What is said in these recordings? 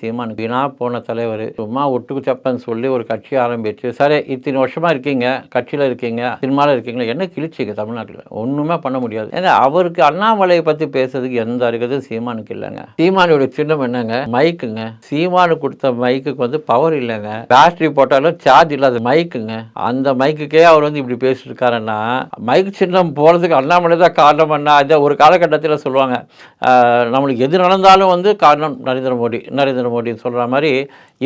சீமான் வீணா போன தலைவர். சும்மா ஒட்டுக்கு சப்பன் சொல்லி ஒரு கட்சி ஆரம்பிச்சு சரி இத்தனை வருஷமா இருக்கீங்க கட்சியில் இருக்கீங்க சினிமாவில் இருக்கீங்களா? என்ன கிழிச்சிங்க தமிழ்நாட்டில்? ஒன்றுமே பண்ண முடியாது. ஏன்னா அவருக்கு அண்ணாமலையை பற்றி பேசுறதுக்கு எந்த அருகதும் சீமானுக்கு இல்லைங்க. சீமானுடைய சின்னம் என்னங்க? மைக்குங்க. சீமானு கொடுத்த மைக்குக்கு வந்து பவர் இல்லைங்க. பேட்டரி போட்டாலும் சார்ஜ் இல்லாத மைக்குங்க. அந்த மைக்குக்கே அவர் வந்து இப்படி பேசிட்டு இருக்காருன்னா மைக் சின்னம் போகிறதுக்கு அண்ணாமலை தான் காரணம் என்ன அதை ஒரு காலகட்டத்தில் சொல்லுவாங்க. நம்மளுக்கு எது நடந்தாலும் வந்து காரணம் நரேந்திர மோடி நரேந்திர மோடின்னு சொல்கிற மாதிரி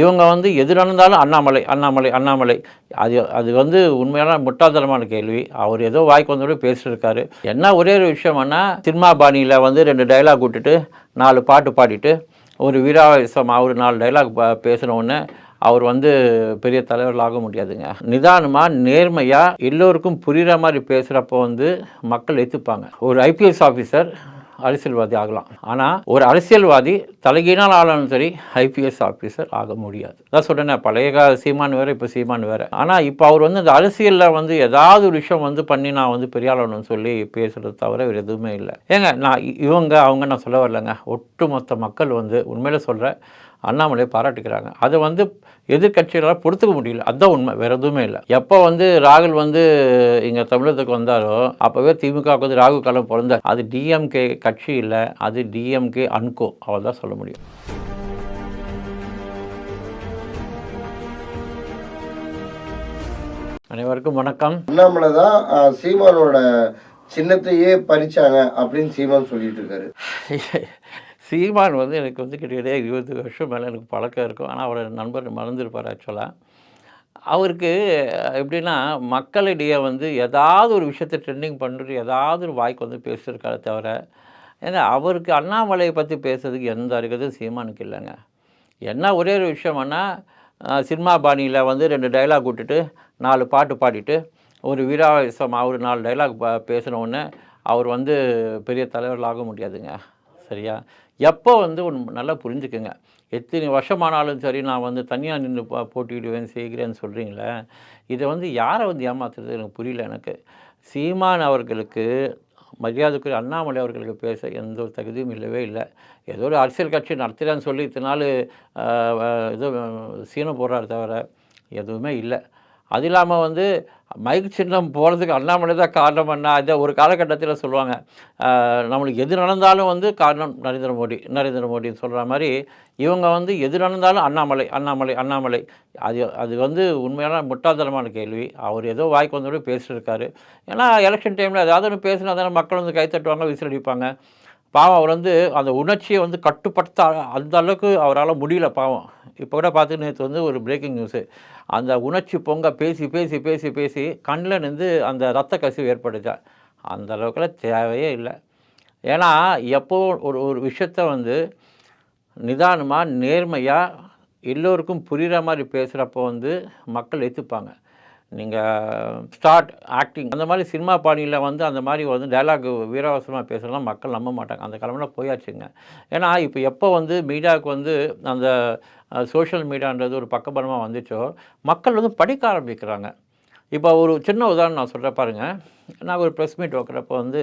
இவங்க வந்து எது நடந்தாலும் அண்ணாமலை அண்ணாமலை அண்ணாமலை. அது அது வந்து உண்மையான முட்டாள்தனமான கேள்வி. அவர் ஏதோ வாய்க்கு வந்தோட பேசியிருக்காரு என்ன ஒரே ஒரு விஷயம்னா சினிமா பாணியில் வந்து ரெண்டு டைலாக் விட்டுட்டு நாலு பாட்டு பாடிட்டு ஒரு வீராவேசம் அவர் நாலு டைலாக் பேசினவுடனே அவர் வந்து பெரிய தலைவர்களாக முடியாதுங்க. நிதானமாக நேர்மையாக எல்லோருக்கும் புரிகிற மாதிரி பேசுகிறப்போ வந்து மக்கள் ஏற்றுப்பாங்க ஒரு ஐபிஎஸ் ஆஃபீஸர் அரசியல்வாதி ஆகலாம். ஆனால் ஒரு அரசியல்வாதி தலைகீழால் ஆளாலும் சரி ஐபிஎஸ் ஆஃபீஸர் ஆக முடியாது. அதான் சொல்கிறேன் பழைய கால சீமான் வேறு இப்போ சீமான் வேறு. ஆனால் இப்போ அவர் வந்து இந்த அரசியலில் வந்து ஏதாவது ஒரு விஷயம் வந்து பண்ணி நான் வந்து பெரிய ஆளணும்னு சொல்லி பேசுகிறது தவிர வேறு எதுவுமே இல்லை. ஏங்க நான் இ- இவங்க அவங்க நான் சொல்ல வரலங்க. ஒட்டுமொத்த மக்கள் வந்து உண்மையில சொல்கிறேன் அண்ணாமலையை பாராட்டுக்கிறாங்க. அதை வந்து எதிர்கட்சிகளால் பொறுத்துக்க முடியல. அதுதான் உண்மை. வேறு எதுவுமே இல்லை. எப்போ வந்து ராகுல் வந்து இங்கே தமிழகத்துக்கு வந்தாரோ அப்போவே திமுகவுக்கு வந்து ராகுல் காலம் பிறந்த அது டிஎம்கே கட்சி இல்லை அது டிஎம்கே அன்கோ. அவள் தான் சொல்ல முடியும். அனைவருக்கும் வணக்கம். அண்ணாமலை தான் சீமானோட சின்னத்தையே பறிச்சாங்க அப்படின்னு சீமான் சொல்லிட்டு இருக்காரு. சீமான் வந்து எனக்கு வந்து கிட்டத்தட்ட இருபது வருஷம் மேலே எனக்கு பழக்கம் இருக்கும். ஆனால் அவரோட நண்பர் மறந்துருப்பார் ஆக்சுவலாக அவருக்கு எப்படின்னா மக்களிடையே வந்து ஏதாவது ஒரு விஷயத்தை ட்ரெண்டிங் பண்ணுறது ஏதாவது ஒரு வாய்க்கு வந்து பேசியிருக்காரு தவிர ஏன்னா அவருக்கு அண்ணாமலையை பற்றி பேசுறதுக்கு எந்த அருகதும் சீமானுக்கு இல்லைங்க. என்ன ஒரே ஒரு விஷயம்னா சினிமா பாணியில் வந்து ரெண்டு டைலாக் விட்டுட்டு நாலு பாட்டு பாடிட்டு ஒரு வீராவேசம் அவர் நாலு டைலாக் ப உடனே அவர் வந்து பெரிய தலைவர்களாக முடியாதுங்க. சரியா? எப்போ வந்து ஒன்று நல்லா புரிஞ்சுக்கோங்க. எத்தனை வருஷமானாலும் சரி நான் வந்து தனியாக நின்று போ போட்டியிடுவேன் செய்கிறேன்னு சொல்கிறீங்களே இதை வந்து யாரை வந்து ஏமாத்துறது எனக்கு புரியல எனக்கு. சீமான் அவர்களுக்கு மரியாதைக்குரிய அண்ணாமலை அவர்களுக்கு பேச எந்த ஒரு தகுதியும் இல்லவே இல்லை. ஏதோ ஒரு அரசியல் கட்சி நடத்துகிறேன்னு சொல்லி இத்தனை நாள் இது சீனம் போடுறாரு தவிர எதுவுமே இல்லை. அது இல்லாமல் வந்து மைக் சின்னம் போகிறதுக்கு அண்ணாமலை தான் காரணம் என்ன? இதை ஒரு காலகட்டத்தில் சொல்லுவாங்க. நம்மளுக்கு எது நடந்தாலும் வந்து காரணம் நரேந்திர மோடி நரேந்திர மோடின்னு சொல்கிற மாதிரி இவங்க வந்து எது நடந்தாலும் அண்ணாமலை அண்ணாமலை அண்ணாமலை. அது அது வந்து உண்மையான முட்டாள்தனமான கேள்வி. அவர் ஏதோ வாய்க்கு வந்தோடய பேசியிருக்காரு ஏன்னா எலெக்ஷன் டைமில் ஏதாவது ஒன்று பேசினா தானே மக்கள் வந்து கைத்தட்டுவாங்க விசிலடிப்பாங்க பாவம் அவர் வந்து அந்த உணர்ச்சியை வந்து கட்டுப்படுத்த அந்த அளவுக்கு அவரால் முடியல பாவம். இப்போ கூட பார்த்து நேற்று வந்து ஒரு பிரேக்கிங் நியூஸு அந்த உணர்ச்சி பொங்க பேசி பேசி பேசி பேசி கண்ணில் நின்று அந்த ரத்த கசிவு ஏற்பட்டுச்சா? அந்த அளவுக்குலாம் தேவையே இல்லை. ஏன்னா எப்போ ஒரு ஒரு விஷயத்த வந்து நிதானமாக நேர்மையாக எல்லோருக்கும் புரிகிற மாதிரி பேசுகிறப்போ வந்து மக்கள் ஏற்றுப்பாங்க நீங்கள் ஸ்டார்ட் ஆக்டிங் அந்த மாதிரி சினிமா பாணியில் வந்து அந்த மாதிரி வந்து டைலாக் வீரவசமாக பேசலாம் மக்கள் நம்ப மாட்டாங்க. அந்த காலமெல்லாம் போயாச்சுங்க. ஏன்னா இப்போ எப்போ வந்து மீடியாவுக்கு வந்து அந்த சோஷியல் மீடியான்றது ஒரு பக்கபலமாக வந்துச்சோ மக்கள் வந்து படிக்க ஆரம்பிக்கிறாங்க. இப்போ ஒரு சின்ன உதாரணம் நான் சொல்கிற பாருங்கள் நான் ஒரு ப்ரெஸ் மீட் வைக்கிறப்போ வந்து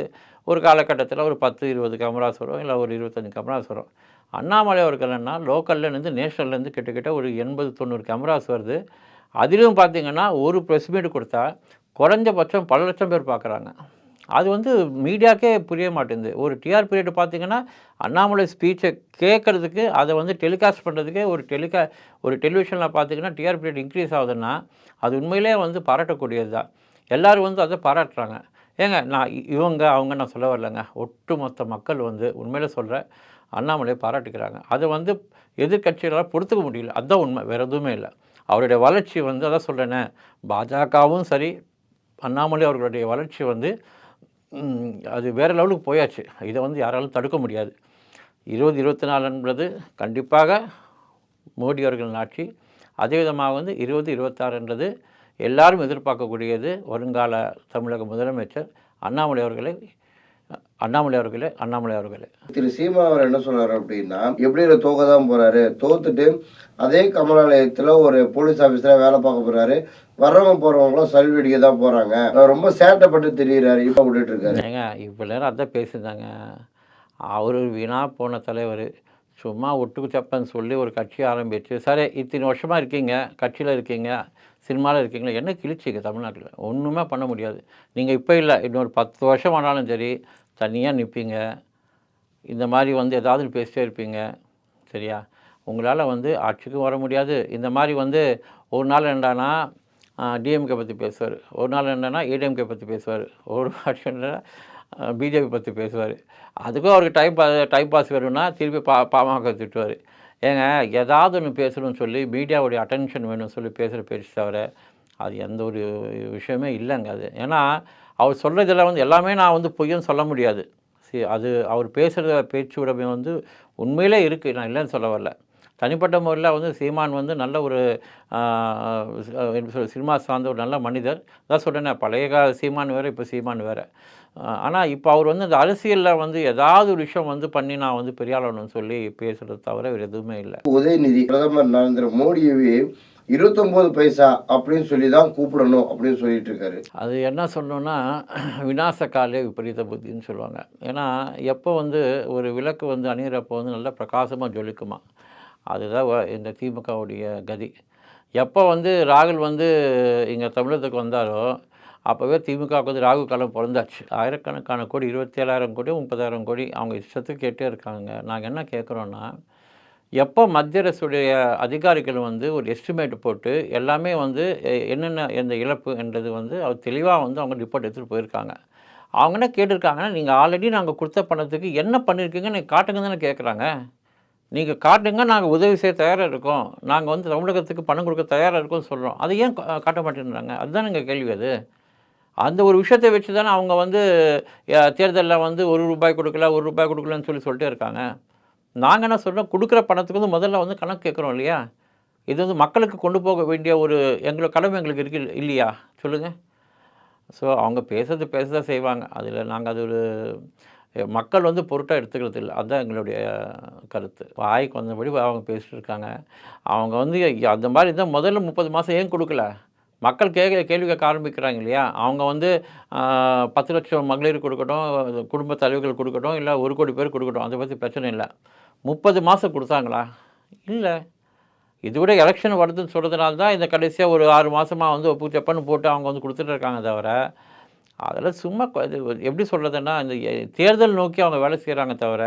ஒரு காலகட்டத்தில் ஒரு பத்து இருபது கேமராஸ் வரும் இல்லை ஒரு இருபத்தஞ்சி கேமராஸ் வரும். அண்ணாமலை அவர்கள்னா லோக்கல்லேருந்து நேஷனல்லேருந்து கிட்டக்கிட்ட ஒரு எண்பது தொண்ணூறு கேமராஸ் வருது. அதிலும் பார்த்தீங்கன்னா ஒரு ப்ரெஸ் மீட் கொடுத்தா குறைஞ்சபட்சம் பல லட்சம் பேர் பார்க்குறாங்க. அது வந்து மீடியாக்கே புரிய மாட்டேங்குது. ஒரு டிஆர்பி ரேட்டு பார்த்தீங்கன்னா அண்ணாமலை ஸ்பீச்சை கேட்குறதுக்கு அதை வந்து டெலிகாஸ்ட் பண்ணுறதுக்கே ஒரு டெலிகா ஒரு டெலிவிஷனில் பார்த்தீங்கன்னா டிஆர்பி ரேட் இன்க்ரீஸ் ஆகுதுன்னா அது உண்மையிலே வந்து பாராட்டக்கூடியது தான். எல்லோரும் வந்து அதை பாராட்டுறாங்க. ஏங்க நான் இ- இவங்க அவங்க நான் சொல்ல வரலங்க. ஒட்டுமொத்த மக்கள் வந்து உண்மையில சொல்கிறேன் அண்ணாமலையை பாராட்டுக்கிறாங்க. அதை வந்து எதிர்கட்சிகளால் பொறுத்துக்க முடியல. அதுதான் உண்மை. வேறு எதுவுமே இல்லை. அவருடைய வளர்ச்சி வந்து அதான் சொல்கிறேனே பாஜகவும் சரி அண்ணாமலை அவர்களுடைய வளர்ச்சி வந்து அது வேறு லெவலுக்கு போயாச்சு. இதை வந்து யாராலும் தடுக்க முடியாது. இருபது இருபத்தி நாலுன்றது கண்டிப்பாக மோடி அவர்களின் ஆட்சி. அதே விதமாக வந்து இருபது இருபத்தாறுன்றது எல்லாரும் எதிர்பார்க்கக்கூடியது வருங்கால தமிழக முதலமைச்சர் அண்ணாமலை அவர்களை அண்ணாமலை அவர்களே அண்ணாமலை அவர்களே. திரு சீமா அவர் என்ன சொல்றாரு அப்படின்னா எப்படி தோக்க தான் போறாரு? தோத்துட்டு அதே கமலாலயத்துல ஒரு போலீஸ் ஆபீசரா வேலை பார்க்க போறாரு. வர்றவங்க போறவங்களும் சல்வி அடிக்க தான் போறாங்க. ரொம்ப சேட்டைப்பட்டு தெரியுறாரு. இப்ப விட்டுட்டு இருக்காரு. ஏங்க இவ்வளோ நேரம் அதான் பேசியிருந்தாங்க. அவர் வீணா போன தலைவர். சும்மா ஒட்டுக்கு சப்பன்னு சொல்லி ஒரு கட்சி ஆரம்பிச்சு சரி இத்தனை வருஷமாக இருக்கீங்க? கட்சியில் இருக்கீங்க? சினிமாவில் இருக்கீங்களா? என்ன கிழிச்சிங்க தமிழ்நாட்டில்? ஒன்றுமே பண்ண முடியாது. நீங்கள் இப்போ இல்லை. இன்னொரு பத்து வருஷம் ஆனாலும் சரி தனியாக நிற்பீங்க இந்த மாதிரி வந்து ஏதாவது பேசிட்டே இருப்பீங்க. சரியா? உங்களால் வந்து ஆட்சிக்கும் வர முடியாது. இந்த மாதிரி வந்து ஒரு நாள் என்னடானா டிஎம்கே பற்றி பேசுவார். ஒரு நாள் என்னன்னா ஏடிஎம்கே பற்றி பேசுவார். ஒரு ஆட்சி என்னன்னா பிஜேபி பற்றி பேசுவார். அதுக்கும் அவருக்கு டைம் பா டைம் பாஸ் வேணும்னா திருப்பி பா பாமக திட்டுவார். ஏங்க ஏதாவது ஒன்று பேசணும்னு சொல்லி மீடியாவுடைய அட்டென்ஷன் வேணும்னு சொல்லி பேசுகிற பேச்சு தவிர அது எந்த ஒரு விஷயமே இல்லைங்க அது. ஏன்னா அவர் சொல்கிறதில் வந்து எல்லாமே நான் வந்து பொய்யும் சொல்ல முடியாது. சரி அது அவர் பேசுகிற பேச்சு உடமை வந்து உண்மையிலே இருக்குது நான் இல்லைன்னு சொல்ல வரல. தனிப்பட்ட முறையில் வந்து சீமான் வந்து நல்ல ஒரு சினிமா சார்ந்த ஒரு நல்ல மனிதர். அதான் சொல்கிறேனே பழைய கால சீமான் வேறு இப்போ சீமான் வேறு. ஆனால் இப்போ அவர் வந்து இந்த அரசியலில் வந்து ஏதாவது ஒரு விஷயம் வந்து பண்ணி நான் வந்து பெரியாளணும்னு சொல்லி பேசுகிறது தவிர வேறு எதுவுமே இல்லை. உதயநிதி பிரதமர் நரேந்திர மோடியவே இருபத்தொம்போது பைசா அப்படின்னு சொல்லி தான் கூப்பிடணும் அப்படின்னு சொல்லிட்டு இருக்காரு அது என்ன சொல்லணும்னா விநாச காலே விபரீத புத்தின்னு சொல்லுவாங்க. ஏன்னா எப்போ வந்து ஒரு விளக்கு வந்து அணியிறப்போ வந்து நல்லா பிரகாசமாக ஜொலிக்குமா? அதுதான் வ- இந்த திமுகவுடைய கதி. எப்போ வந்து ராகுல் வந்து இங்கே தமிழகத்துக்கு வந்தாரோ அப்போவே திமுகவுக்கு வந்து ராகு காலம் பிறந்தாச்சு. ஆயிரக்கணக்கான கோடி இருபத்தேழாயிரம் கோடி முப்பதாயிரம் கோடி அவங்க இஷ்டத்துக்கு கேட்டே இருக்காங்க. நாங்கள் என்ன கேட்குறோன்னா எப்போ மத்திய அரசுடைய அதிகாரிகள் வந்து ஒரு எஸ்டிமேட் போட்டு எல்லாமே வந்து என்னென்ன எந்த இழப்பு என்றது வந்து அவர் தெளிவாக வந்து அவங்க ரிப்போர்ட் எடுத்துகிட்டு போயிருக்காங்க. அவங்க என்ன கேட்டிருக்காங்கன்னா நீங்கள் ஆல்ரெடி நாங்கள் கொடுத்த பணத்துக்கு என்ன பண்ணியிருக்கீங்க நீங்கள் காட்டுங்க தானே கேட்குறாங்க. நீங்கள் காட்டுங்க நாங்கள் உதவி செய்ய தயாராக இருக்கோம். நாங்கள் வந்து தமிழகத்துக்கு பணம் கொடுக்க தயாராக இருக்கோம்னு சொல்கிறோம் அதை ஏன் காட்ட மாட்டேன்றாங்க? அதுதான் எங்கள் கேள்வி அது. அந்த ஒரு விஷயத்தை வச்சு தானே அவங்க வந்து தேர்தலில் வந்து ஒரு ரூபாய் கொடுக்கல ஒரு ரூபாய் கொடுக்கலன்னு சொல்லி சொல்லிட்டே இருக்காங்க. நாங்கள் என்ன சொல்கிறோம் கொடுக்குற பணத்துக்கு வந்து முதல்ல வந்து கணக்கு கேட்குறோம் இல்லையா? இது வந்து மக்களுக்கு கொண்டு போக வேண்டிய ஒரு எங்களோட கடமை எங்களுக்கு இருக்கு இல்லையா? சொல்லுங்கள் ஸோ அவங்க பேசுறது பேச தான் செய்வாங்க. அதில் நாங்கள் அது ஒரு மக்கள் வந்து பொருட்டாக எடுத்துக்கிறது இல்லை. அதுதான் எங்களுடைய கருத்து. வாய்க்கு வந்தபடி அவங்க பேசிட்டு இருக்காங்க. அவங்க வந்து அந்த மாதிரி இருந்தால் முதல்ல முப்பது மாதம் ஏன் கொடுக்கல? மக்கள் கேட்க கேள்வி கேட்க ஆரம்பிக்கிறாங்க இல்லையா? அவங்க வந்து பத்து லட்சம் மகளிர் கொடுக்கட்டும் குடும்ப தலைவர்கள் கொடுக்கட்டும் இல்லை ஒரு கோடி பேர் கொடுக்கட்டும். அதை பற்றி பிரச்சனை இல்லை. முப்பது மாதம் கொடுத்தாங்களா? இல்லை. இது விட எலெக்ஷன் வருதுன்னு சொல்கிறதுனால தான் இந்த கடைசியாக ஒரு ஆறு மாதமாக வந்து ஒப்பு செப்பன்னு போட்டு அவங்க வந்து கொடுத்துட்டு இருக்காங்க தவிர அதெல்லாம் சும்மா இது எப்படி சொல்கிறதுன்னா இந்த தேர்தல் நோக்கி அவங்க வேலை செய்கிறாங்க தவிர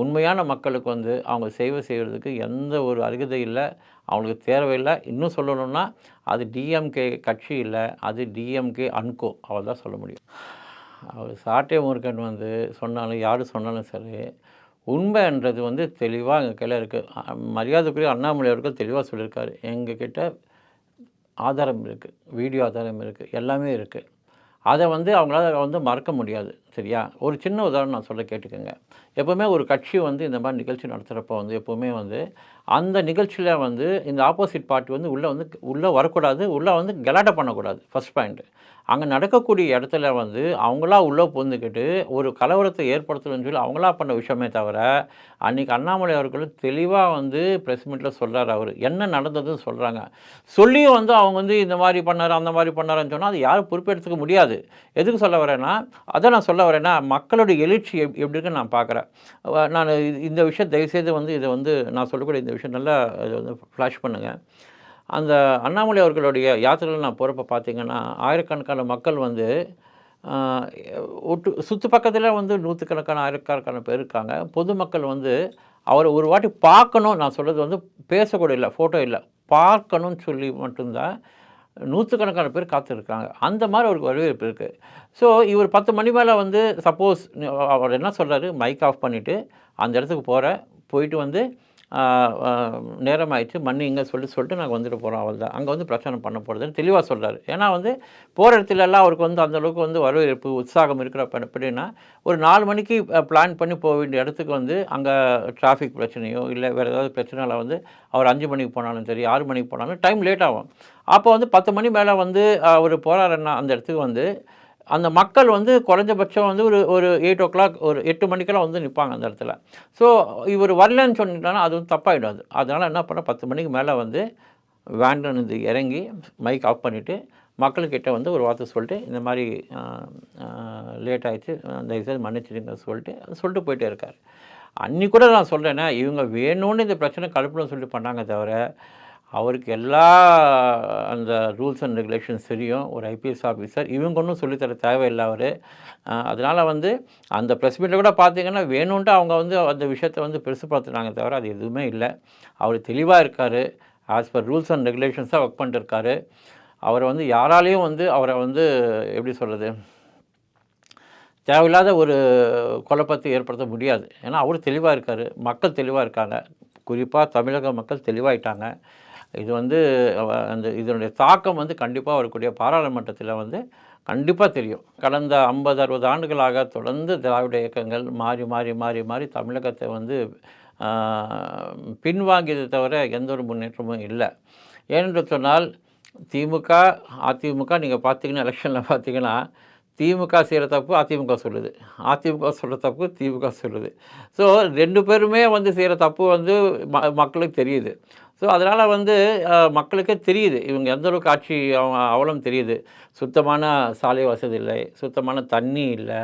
உண்மையான மக்களுக்கு வந்து அவங்க சேவை செய்கிறதுக்கு எந்த ஒரு அருகதை இல்லை. அவங்களுக்கு தேவையில்லை. இன்னும் சொல்லணும்னா அது டிஎம்கே கட்சி இல்லை. அது டிஎம்கே அன்கோ. அவள் தான் சொல்ல முடியும். அவர் சாட்டை முருகன் வந்து சொன்னாலும் யார் சொன்னாலும் சரி உண்மைன்றது வந்து தெளிவாக எங்கள் கையில் இருக்குது மரியாதைக்குரிய அண்ணாமலை அவர்கள் தெளிவாக சொல்லியிருக்காரு. எங்ககிட்ட ஆதாரம் இருக்குது வீடியோ ஆதாரம் இருக்குது எல்லாமே இருக்குது அதை வந்து அவங்களால வந்து மறக்க முடியாது சரியா? ஒரு சின்ன உதாரணம் நான் சொல்ல கேட்டுக்கோங்க. எப்போவுமே ஒரு கட்சி வந்து இந்த மாதிரி நிகழ்ச்சி நடத்துகிறப்போ வந்து எப்போவுமே வந்து அந்த நிகழ்ச்சியில் வந்து இந்த ஆப்போசிட் பார்ட்டி வந்து உள்ளே வந்து உள்ளே வரக்கூடாது உள்ளே வந்து கலாட்டை பண்ணக்கூடாது ஃபஸ்ட் பாயிண்ட்டு அங்கே நடக்கக்கூடிய இடத்துல வந்து அவங்களா உள்ளே புகுந்துக்கிட்டு ஒரு கலவரத்தை ஏற்படுத்தணும்னு சொல்லி அவங்களா பண்ண விஷயமே தவிர அன்றைக்கி அண்ணாமலை அவர்கள் தெளிவாக வந்து ப்ரெஸ் மீட்டில் சொல்கிறார் அவர். என்ன நடந்ததுன்னு சொல்கிறாங்க சொல்லியும் வந்து அவங்க வந்து இந்த மாதிரி பண்ணார் அந்த மாதிரி பண்ணாருன்னு சொன்னால் அது யாரும் பொறுப்பெடுத்துக்க முடியாது. எதுக்கு சொல்ல வரேன்னா அதை நான் சொல்ல வரேன்னா மக்களுடைய எழுச்சி எப் எப்படி இருக்குன்னு நான் பார்க்குறேன் நான் இந்த விஷயம் தயவுசெய்து வந்து இதை வந்து நான் சொல்லக்கூடிய இந்த விஷயம் நல்லா இதை வந்து ஃப்ளாஷ் பண்ணுங்கள் அந்த அண்ணாமலை அவர்களுடைய யாத்திரையில் நான் போகிறப்ப பார்த்தீங்கன்னா ஆயிரக்கணக்கான மக்கள் வந்து ஒட்டு சுற்று பக்கத்தில் வந்து நூற்றுக்கணக்கான ஆயிரக்கணக்கான பேர் இருக்காங்க. பொதுமக்கள் வந்து அவரை ஒரு வாட்டி பார்க்கணும் நான் சொல்கிறது வந்து பேசக்கூட இல்லை ஃபோட்டோ இல்லை. பார்க்கணும்னு சொல்லி மட்டும்தான் நூற்றுக்கணக்கான பேர் காத்திருக்காங்க. அந்த மாதிரி அவருக்கு வரவேற்பு இருக்குது ஸோ இவர் பத்து மணி மேலே வந்து சப்போஸ் அவர் என்ன சொல்கிறாரு மைக் ஆஃப் பண்ணிவிட்டு அந்த இடத்துக்கு போகிற போயிட்டு வந்து நேரம் ஆயிடுச்சு மண்ணு இங்கே சொல்லிட்டு நாங்கள் வந்துட்டு போகிறோம் அவள் தான் அங்கே வந்து பிரச்சனை பண்ண போகிறதுன்னு தெளிவாக சொல்கிறார் ஏன்னா வந்து போகிற இடத்துல எல்லாம் அவருக்கு வந்து அந்த அளவுக்கு வந்து வரவேற்பு உற்சாகம் இருக்கிறப்ப எப்படின்னா ஒரு நாலு மணிக்கு பிளான் பண்ணி போக வேண்டிய இடத்துக்கு வந்து அங்கே டிராஃபிக் பிரச்சனையோ இல்லை வேறு ஏதாவது பிரச்சனைல வந்து அவர் அஞ்சு மணிக்கு போனாலும் சரி ஆறு மணிக்கு போனாலும் டைம் லேட் ஆகும். அப்போ வந்து பத்து மணி மேலே வந்து அவர் போகிறாருன்னா அந்த இடத்துக்கு வந்து அந்த மக்கள் வந்து குறைஞ்சபட்சம் வந்து ஒரு ஒரு எயிட் ஓ கிளாக் ஒரு எட்டு மணிக்கெல்லாம் வந்து நிற்பாங்க அந்த இடத்துல. ஸோ இவர் வரலன்னு சொன்னிட்டாங்கன்னா அது வந்து தப்பாகிடும் அது அதனால் என்ன பண்ண பத்து மணிக்கு மேலே வந்து வேண்டாம் இது இறங்கி மைக் ஆஃப் பண்ணிவிட்டு மக்கள்கிட்ட வந்து ஒரு வார்த்தை சொல்லிட்டு இந்த மாதிரி லேட் ஆயிடுச்சு தயவுசெய்து மன்னிச்சிடுங்க சொல்லிட்டு சொல்லிட்டு போயிட்டே இருக்கார். அன்னி கூட நான் சொல்கிறேன்னா இவங்க வேணும்னு இந்த பிரச்சனை கலப்பணும்னு சொல்லி பண்ணாங்க தவிர அவருக்கு எல்லா அந்த ரூல்ஸ் அண்ட் ரெகுலேஷன்ஸ் தெரியும். ஒரு ஐபிஎஸ் ஆஃபீஸர் இவங்க ஒன்றும் சொல்லித்தர தேவையில்லை அவர். அதனால் வந்து அந்த ப்ரெஸ் மீட்டில் கூட பார்த்தீங்கன்னா வேணும்ன்ட்டு அவங்க வந்து அந்த விஷயத்தை வந்து பெருசுப்படுத்துனாங்க தவிர அது எதுவுமே இல்லை. அவர் தெளிவாக இருக்கார். ஆஸ் பர் ரூல்ஸ் அண்ட் ரெகுலேஷன்ஸாக ஒர்க் பண்ணிட்டுருக்காரு அவரை வந்து யாராலையும் வந்து அவரை வந்து எப்படி சொல்கிறது தேவையில்லாத ஒரு குழப்பத்தை ஏற்படுத்த முடியாது. ஏன்னா அவர் தெளிவாக இருக்கார். மக்கள் தெளிவாக இருக்காங்க. குறிப்பாக தமிழக மக்கள் தெளிவாயிட்டாங்க. இது வந்து அந்த இதனுடைய தாக்கம் வந்து கண்டிப்பாக வரக்கூடிய பாராளுமன்றத்தில் வந்து கண்டிப்பாக தெரியும். கடந்த ஐம்பது அறுபது ஆண்டுகளாக தொடர்ந்து திராவிட இயக்கங்கள் மாறி மாறி மாறி மாறி தமிழகத்தை வந்து பின்வாங்கியதை தவிர எந்த ஒரு முன்னேற்றமும் இல்லை. ஏனென்று சொன்னால் திமுக அதிமுக நீங்கள் பார்த்தீங்கன்னா எலெக்ஷனில் பார்த்தீங்கன்னா திமுக செய்கிற தப்பு அதிமுக சொல்லுது. அதிமுக சொல்கிற தப்பு திமுக சொல்லுது. ஸோ ரெண்டு பேருமே வந்து செய்கிற தப்பு வந்து ம மக்களுக்கு தெரியுது. ஸோ அதனால் வந்து மக்களுக்கே தெரியுது. இவங்க எந்த அளவுக்கு ஆட்சி அவ அவலம் தெரியுது. சுத்தமான சாலை வசதி இல்லை. சுத்தமான தண்ணி இல்லை.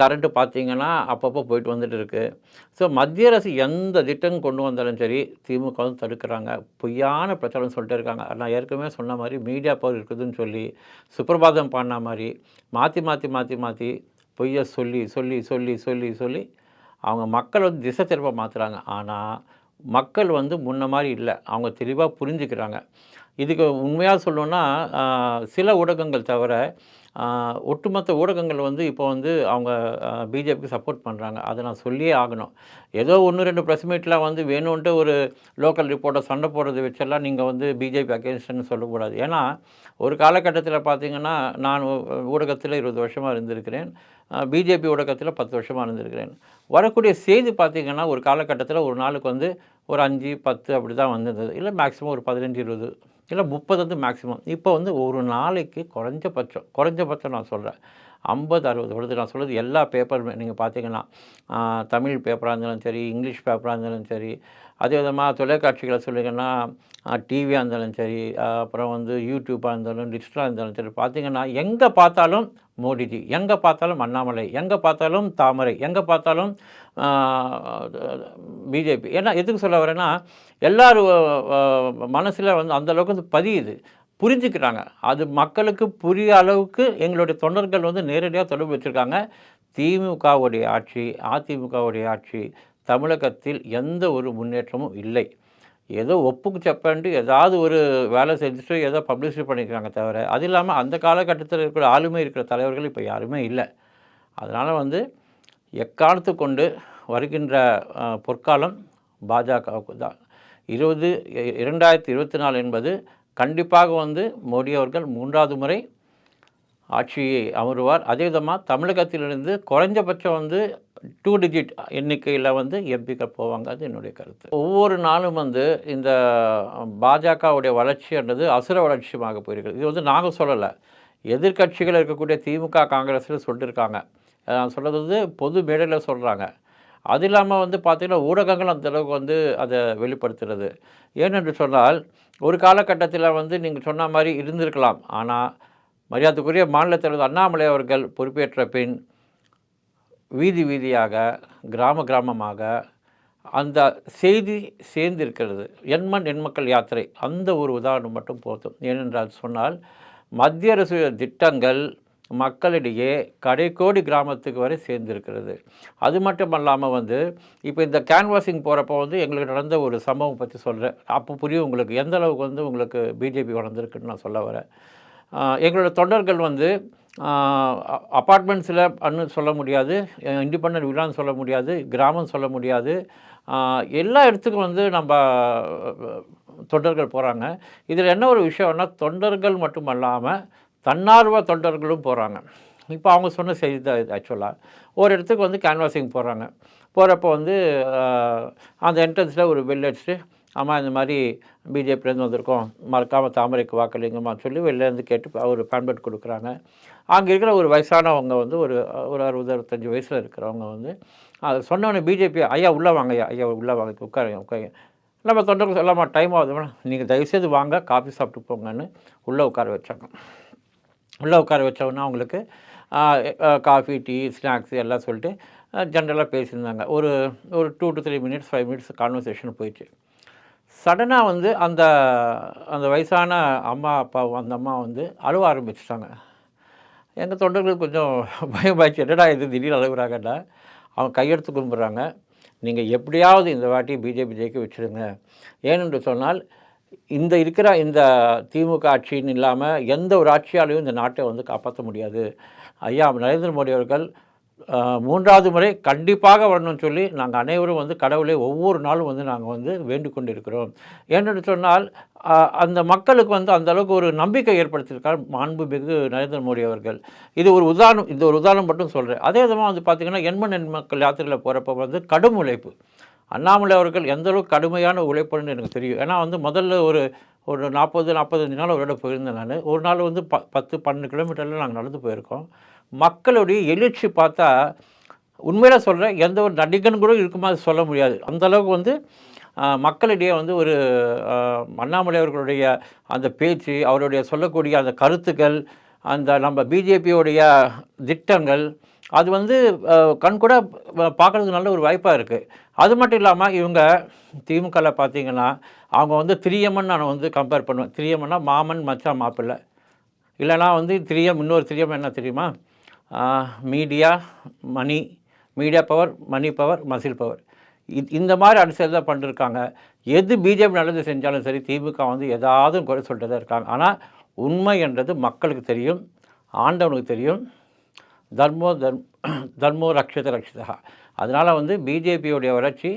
கரண்ட்டு பார்த்தீங்கன்னா அப்பப்போ போயிட்டு வந்துட்டு இருக்குது ஸோ மத்திய அரசு எந்த திட்டம் கொண்டு வந்தாலும் சரி திமுக வந்து தடுக்கிறாங்க. பொய்யான பிரச்சாரம் சொல்லிட்டு இருக்காங்க. நான் ஏற்கனவே சொன்ன மாதிரி மீடியா பவர் இருக்குதுன்னு சொல்லி சுப்பிரபாதம் பண்ண மாதிரி மாற்றி மாற்றி மாற்றி மாற்றி பொய்யை சொல்லி சொல்லி சொல்லி சொல்லி சொல்லி அவங்க மக்கள் வந்து திசை திருப்ப மாற்றுறாங்க ஆனால் மக்கள் வந்து முன்ன மாதிரி இல்லை. அவங்க தெளிவாக புரிஞ்சுக்கிறாங்க. இதுக்கு உண்மையாக சொல்லணுன்னா சில ஊடகங்கள் தவிர ஒட்டுமொத்த ஊடகங்கள் வந்து இப்போ வந்து அவங்க பிஜேபிக்கு சப்போர்ட் பண்ணுறாங்க அதை நான் சொல்லியே ஆகணும். ஏதோ ஒன்று ரெண்டு ப்ரெஸ் மீட்லாம் வந்து வேணும்ன்ட்டு ஒரு லோக்கல் ரிப்போர்ட்டர் சண்டை போடுறது வச்செல்லாம் நீங்கள் வந்து பிஜேபி அகேன்ஸ்ட்னு சொல்லக்கூடாது. ஏன்னா ஒரு காலகட்டத்தில் பார்த்தீங்கன்னா நான் ஊடகத்தில் இருபது வருஷமாக இருந்திருக்கிறேன். பிஜேபி ஊடகத்தில் பத்து வருஷமாக இருந்திருக்கிறேன். வரக்கூடிய செய்தி பார்த்தீங்கன்னா ஒரு காலகட்டத்தில் ஒரு நாளுக்கு வந்து ஒரு அஞ்சு பத்து அப்படி தான் வந்திருந்தது. இல்லை மேக்ஸிமம் ஒரு பதினஞ்சு இருபது இல்லை முப்பது வந்து மேக்ஸிமம் இப்போ வந்து ஒரு நாளைக்கு குறைஞ்சபட்சம் குறைஞ்சபட்சம் நான் சொல்கிறேன் ஐம்பது அறுபது வருது. நான் சொல்கிறது எல்லா பேப்பருமே நீங்கள் பார்த்தீங்கன்னா தமிழ் பேப்பராக இருந்தாலும் சரி இங்கிலீஷ் பேப்பராக இருந்தாலும் சரி அதே விதமாக தொலைக்காட்சிகளை சொல்லிங்கன்னா டிவியாக இருந்தாலும் சரி அப்புறம் வந்து யூடியூப்பாக இருந்தாலும் டிஜிட்டலாக இருந்தாலும் சரி பார்த்தீங்கன்னா எங்கே பார்த்தாலும் மோடிஜி எங்கே பார்த்தாலும் அண்ணாமலை எங்கே பார்த்தாலும் தாமரை எங்கே பார்த்தாலும் பிஜேபி. ஏன்னா எதுக்கு சொல்ல வரேன்னா எல்லோரும் மனசில் வந்து அந்த அளவுக்கு வந்து பதியுது. புரிஞ்சுக்கிறாங்க. அது மக்களுக்கு புரிய அளவுக்கு எங்களுடைய தொண்டர்கள் வந்து நேரடியாக தொடர்பு வச்சுருக்காங்க. திமுகவுடைய ஆட்சி அதிமுகவுடைய ஆட்சி தமிழகத்தில் எந்த ஒரு முன்னேற்றமும் இல்லை. ஏதோ ஒப்புக்கு செப்பண்டு ஏதாவது ஒரு வேலை செஞ்சுட்டு ஏதோ பப்ளிசிட்டி பண்ணிக்கிறாங்க தவிர அது இல்லாமல் அந்த காலகட்டத்தில் இருக்கிற ஆளுமை இருக்கிற தலைவர்கள் இப்போ யாருமே இல்லை. அதனால் வந்து எக்காலத்து கொண்டு வருகின்ற பொற்காலம் பாஜகவுக்கு தான். இருபது இரண்டாயிரத்தி இருபத்தி நாலு என்பது கண்டிப்பாக வந்து மோடி அவர்கள் மூன்றாவது முறை ஆட்சியை அமருவார். அதே விதமாக தமிழகத்திலிருந்து குறைஞ்சபட்சம் வந்து டூ டிஜிட் எண்ணிக்கையில் வந்து எம்பிக்கள் போவாங்க. அது என்னுடைய கருத்து. ஒவ்வொரு நாளும் வந்து இந்த பாஜகவுடைய வளர்ச்சின்றது அசுர வளர்ச்சியமாக போயிருக்கிறது. இது வந்து நாங்கள் சொல்லலை. எதிர்கட்சிகள் இருக்கக்கூடிய திமுக காங்கிரஸில் சொல்லியிருக்காங்க நான் சொல்கிறது வந்து பொது மேடையில் சொல்கிறாங்க அது இல்லாமல் வந்து பார்த்திங்கன்னா ஊடகங்கள் அந்த அளவுக்கு வந்து அதை வெளிப்படுத்துறது. ஏனென்று சொன்னால் ஒரு காலகட்டத்தில் வந்து நீங்கள் சொன்ன மாதிரி இருந்திருக்கலாம். ஆனால் மரியாதைக்குரிய மாநில தலைவர் அண்ணாமலை அவர்கள் பொறுப்பேற்ற பின் வீதி வீதியாக கிராம கிராமமாக அந்த செய்தி சேர்ந்திருக்கிறது. எண்மண் எண்மக்கள் யாத்திரை அந்த ஒரு உதாரணம் மட்டும் போதும். ஏனென்றால் சொன்னால் மத்திய அரசு திட்டங்கள் மக்களிடையே கடைக்கோடி கிராமத்துக்கு வரை சேர்ந்திருக்கிறது. அது மட்டும் இல்லாமல் வந்து இப்போ இந்த கேன்வாசிங் போகிறப்போ வந்து எங்களுக்கு நடந்த ஒரு சம்பவம் பற்றி சொல்கிறேன் அப்போ புரியும் உங்களுக்கு எந்த அளவுக்கு வந்து உங்களுக்கு பிஜேபி வளர்ந்துருக்குன்னு நான் சொல்ல வரேன். எங்களோட தொண்டர்கள் வந்து அப்பார்ட்மெண்ட்ஸில் அன்னு சொல்ல முடியாது இண்டிபெண்ட் விழான்னு சொல்ல முடியாது கிராமம் சொல்ல முடியாது. எல்லா இடத்துக்கும் வந்து நம்ம தொண்டர்கள் போகிறாங்க இதில் என்ன ஒரு விஷயம்னா தொண்டர்கள் மட்டும் அல்லாமல் தன்னார்வ தொண்டர்களும் போகிறாங்க இப்போ அவங்க சொன்ன செய்தி தான் இது ஆக்சுவலாக ஒரு இடத்துக்கு வந்து கேன்வாசிங் போகிறாங்க போகிறப்போ வந்து அந்த என்ட்ரன்ஸில் ஒரு பெல் அடிச்சுட்டு ஆமாம் இந்த மாதிரி பிஜேபிலேருந்து வந்திருக்கோம். மறக்காமல் தாமரைக்கு வாக்களிங்கம்மா சொல்லி வெளிலேருந்து கேட்டு அவர் பேன்பெட் கொடுக்குறாங்க. அங்கே இருக்கிற ஒரு வயசானவங்க வந்து ஒரு ஒரு அறுபது அறுபத்தஞ்சு வயசில் இருக்கிறவங்க வந்து அதை சொன்னோடனே பிஜேபி ஐயா உள்ளே வாங்க ஐயா ஐயா உள்ளே வாங்க உட்காருங்க உட்காருங்க. நம்ம தொண்டர்கள் சொல்லாமா டைம் ஆகுது நீங்கள் தயவுசெய்து வாங்க காஃபி சாப்பிட்டு போங்கன்னு உள்ளே உட்கார வச்சாங்க. உள்ளே உட்கார வச்சோன்னா அவங்களுக்கு காஃபி டீ ஸ்நாக்ஸ் எல்லாம் சொல்லிட்டு ஜென்ரலாக பேசியிருந்தாங்க. ஒரு ஒரு two to three minutes five minutes conversation போயிடுச்சு. சடனாக வந்து அந்த அந்த வயசான அம்மா அப்பா அந்த அம்மா வந்து அழுவ ஆரம்பிச்சிட்டாங்க. எங்கள் தொண்டர்களுக்கு கொஞ்சம் பயமாச்சு. என்னடா இது? திடீர்னு அழுகுறாங்கடா. அவங்க கையெடுத்து கும்பிட்றாங்க. நீங்கள் எப்படியாவது இந்த வாட்டி பிஜேபி ஜெயிக்க வச்சுருங்க ஏனென்று சொன்னால் இந்த இருக்கிற இந்த திமுக ஆட்சின்னு இல்லாமல் எந்த ஒரு ஆட்சியாலையும் இந்த நாட்டை வந்து காப்பாற்ற முடியாது. ஐயா நரேந்திர மோடி அவர்கள் மூன்றாவது முறை கண்டிப்பாக வரணும்னு சொல்லி நாங்கள் அனைவரும் வந்து கடவுளை ஒவ்வொரு நாளும் வந்து நாங்கள் வந்து வேண்டிக் கொண்டிருக்கிறோம். ஏனென்று சொன்னால் அந்த மக்களுக்கு வந்து அந்த அளவுக்கு ஒரு நம்பிக்கை ஏற்படுத்தியிருக்கார் மாண்புமிகு நரேந்திர மோடி அவர்கள். இது ஒரு உதாரணம் இந்த ஒரு உதாரணம் மட்டும் சொல்கிறேன் அதே விதமாக வந்து பார்த்திங்கன்னா எண்மண் எண் மக்கள் யாத்திரையில் போகிறப்ப வந்து கடும் உழைப்பு. அண்ணாமலை அவர்கள் எந்த அளவுக்கு கடுமையான உழைப்புன்னு எனக்கு தெரியும். ஏன்னா வந்து முதல்ல ஒரு ஒரு நாற்பது நாற்பத்தஞ்சு நாள் ஒரு இடம் போயிருந்தேன் நான். ஒரு நாள் வந்து ப பத்து பன்னெண்டு கிலோமீட்டரில் நாங்கள் நடந்து போயிருக்கோம். மக்களுடைய எழுச்சி பார்த்தா உண்மையில சொல்கிறேன் எந்த ஒரு நடிகன் கூட இருக்குமா அது சொல்ல முடியாது. அந்தளவுக்கு வந்து மக்களிடையே வந்து ஒரு அண்ணாமலை அவர்களுடைய அந்த பேச்சு அவருடைய சொல்லக்கூடிய அந்த கருத்துக்கள் அந்த நம்ம பிஜேபியோடைய திட்டங்கள் அது வந்து கண் கண்கூட பார்க்குறதுக்கு நல்ல ஒரு வாய்ப்பாக இருக்குது அது மட்டும் இல்லாமல் இவங்க திமுகவில் பார்த்தீங்கன்னா அவங்க வந்து திரியம்மன் நான் வந்து கம்பேர் பண்ணுவேன். திரியம்மன்னா மாமன் மச்சான் மாப்பிள்ளை. இல்லைனா வந்து திரியம் இன்னொரு திரியம் என்ன தெரியுமா? Media money media power money power muscle power. இது இந்த மாதிரி அரசியல் தான் பண்ணிருக்காங்க. எது பிஜேபி நல்லது செஞ்சாலும் சரி திமுக வந்து ஏதாவது குறை சொல்லிட்டு தான் இருக்காங்க. ஆனால் உண்மை என்றது மக்களுக்கு தெரியும் ஆண்டவனுக்கு தெரியும். தர்மோ தர்ம் தர்மோ ரக்ஷத ரக்ஷிதா. அதனால் வந்து பிஜேபியோடைய வளர்ச்சி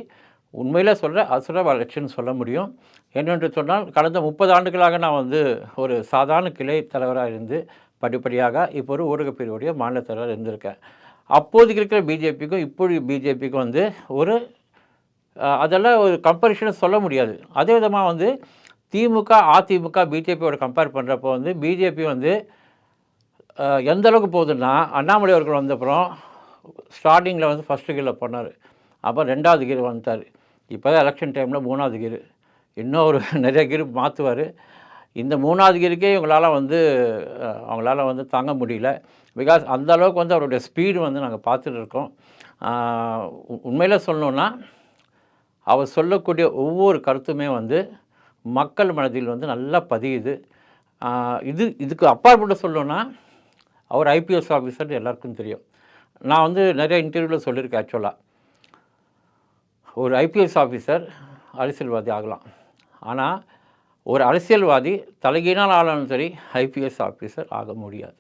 உண்மையில் சொல்கிற அசுர வளர்ச்சின்னு சொல்ல முடியும். என்னென்று சொன்னால் கடந்த முப்பது ஆண்டுகளாக நான் வந்து ஒரு சாதாரண கிளை தலைவராக இருந்து படிப்படியாக இப்போ ஒரு ஊடக பிரிவுடைய மாநில தலைவர் இருந்திருக்கேன் அப்போதைக்கு இருக்கிற பிஜேபிக்கும் இப்போது பிஜேபிக்கும் வந்து ஒரு அதெல்லாம் ஒரு கம்பேரிஷன் சொல்ல முடியாது. அதே விதமாக வந்து திமுக அதிமுக பிஜேபியோட கம்பேர் பண்ணுறப்போ வந்து பிஜேபி வந்து எந்த அளவுக்கு போகுதுன்னா அண்ணாமலை அவர்கள் வந்தப்புறம் ஸ்டார்டிங்கில் வந்து ஃபஸ்ட்டு கீரில் போனார். அப்புறம் ரெண்டாவது கீர் வந்துட்டார். இப்போ தான் எலெக்ஷன் டைமில் மூணாவது கீர் இன்னும் ஒரு நிறைய கீர் மாற்றுவார் இந்த மூணாவது கீருக்கே இவங்களால வந்து அவங்களால வந்து தாங்க முடியல. பிகாஸ் அந்த அளவுக்கு வந்து அவருடைய ஸ்பீடு வந்து நாங்கள் பார்த்துட்டு இருக்கோம். உண்மையில் சொல்லணுன்னா அவர் சொல்லக்கூடிய ஒவ்வொரு கருத்துமே வந்து மக்கள் மனதில் வந்து நல்லா பதியுது. இது இதுக்கு அப்பாற்பட்டு சொல்லணுன்னா அவர் ஐபிஎஸ் ஆஃபீஸர் எல்லாருக்கும் தெரியும். நான் வந்து நிறைய இன்டர்வியூவில் சொல்லியிருக்கேன் ஆக்சுவலாக ஒரு ஐபிஎஸ் ஆஃபீஸர் அரசியல்வாதி ஆகலாம். ஆனால் ஒரு அரசியல்வாதி தலைகீழால் ஆளாலும் சரி ஐபிஎஸ் ஆஃபீஸர் ஆக முடியாது.